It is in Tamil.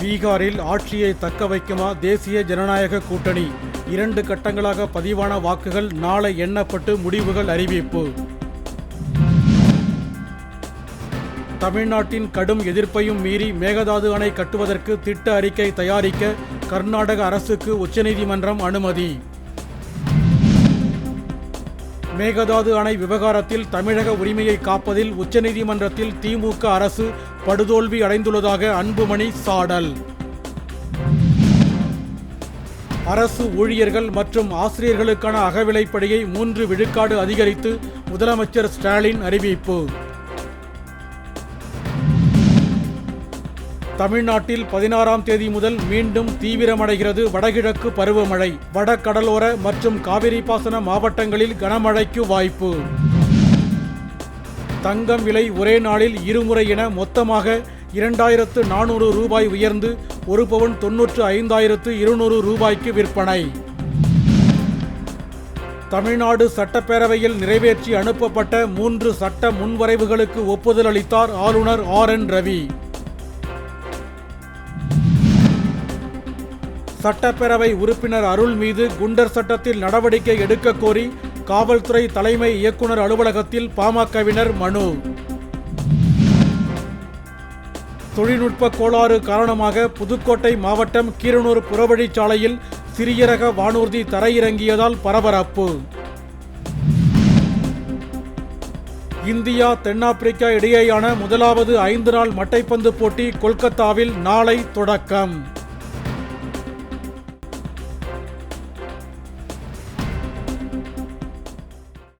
பீகாரில் ஆட்சியை தக்க வைக்குமா தேசிய ஜனநாயக கூட்டணி? இரண்டு கட்டங்களாக பதிவான வாக்குகள் நாளை எண்ணப்பட்டு முடிவுகள் அறிவிப்பு. தமிழ்நாட்டின் கடும் எதிர்ப்பையும் மீறி மேகதாது அணை கட்டுவதற்கு திட்ட அறிக்கை தயாரிக்க கர்நாடக அரசுக்கு உச்சநீதிமன்றம் அனுமதி. மேகதாது அணை விவகாரத்தில் தமிழக உரிமையை காப்பதில் உச்சநீதிமன்றத்தில் திமுக அரசு படுதோல்வி அடைந்துள்ளதாக அன்புமணி சாடல். அரசு ஊழியர்கள் மற்றும் ஆசிரியர்களுக்கான அகவிலைப்படியை மூன்று விழுக்காடு அதிகரித்து முதலமைச்சர் ஸ்டாலின் அறிவிப்பு. தமிழ்நாட்டில் பதினாறாம் தேதி முதல் மீண்டும் தீவிரமடைகிறது வடகிழக்கு பருவமழை. வடகடலோர மற்றும் காவிரி பாசன மாவட்டங்களில் கனமழைக்கு வாய்ப்பு. தங்கம் விலை ஒரே நாளில் இருமுறை என மொத்தமாக இரண்டாயிரத்து நானூறு ரூபாய் உயர்ந்து ஒரு பவுன் தொன்னூற்று ஐந்தாயிரத்து இருநூறு ரூபாய்க்கு விற்பனை. தமிழ்நாடு சட்டப்பேரவையில் நிறைவேற்றி அனுப்பப்பட்ட மூன்று சட்ட முன்வரைவுகளுக்கு ஒப்புதல் அளித்தார் ஆளுநர் ஆர் என் ரவி. சட்டப்பேரவை உறுப்பினர் அருள் மீது குண்டர் சட்டத்தில் நடவடிக்கை எடுக்க கோரி காவல்துறை தலைமை இயக்குனர் அலுவலகத்தில் பாமகவினர் மனு. தொழில்நுட்ப கோளாறு காரணமாக புதுக்கோட்டை மாவட்டம் கீரனூர் புறவழிச்சாலையில் சிறிய ரக வானூர்தி தரையிறங்கியதால் பரபரப்பு. இந்தியா தென்னாப்பிரிக்கா இடையேயான முதலாவது ஐந்து நாள் மட்டைப்பந்து போட்டி கொல்கத்தாவில் நாளை தொடக்கம்.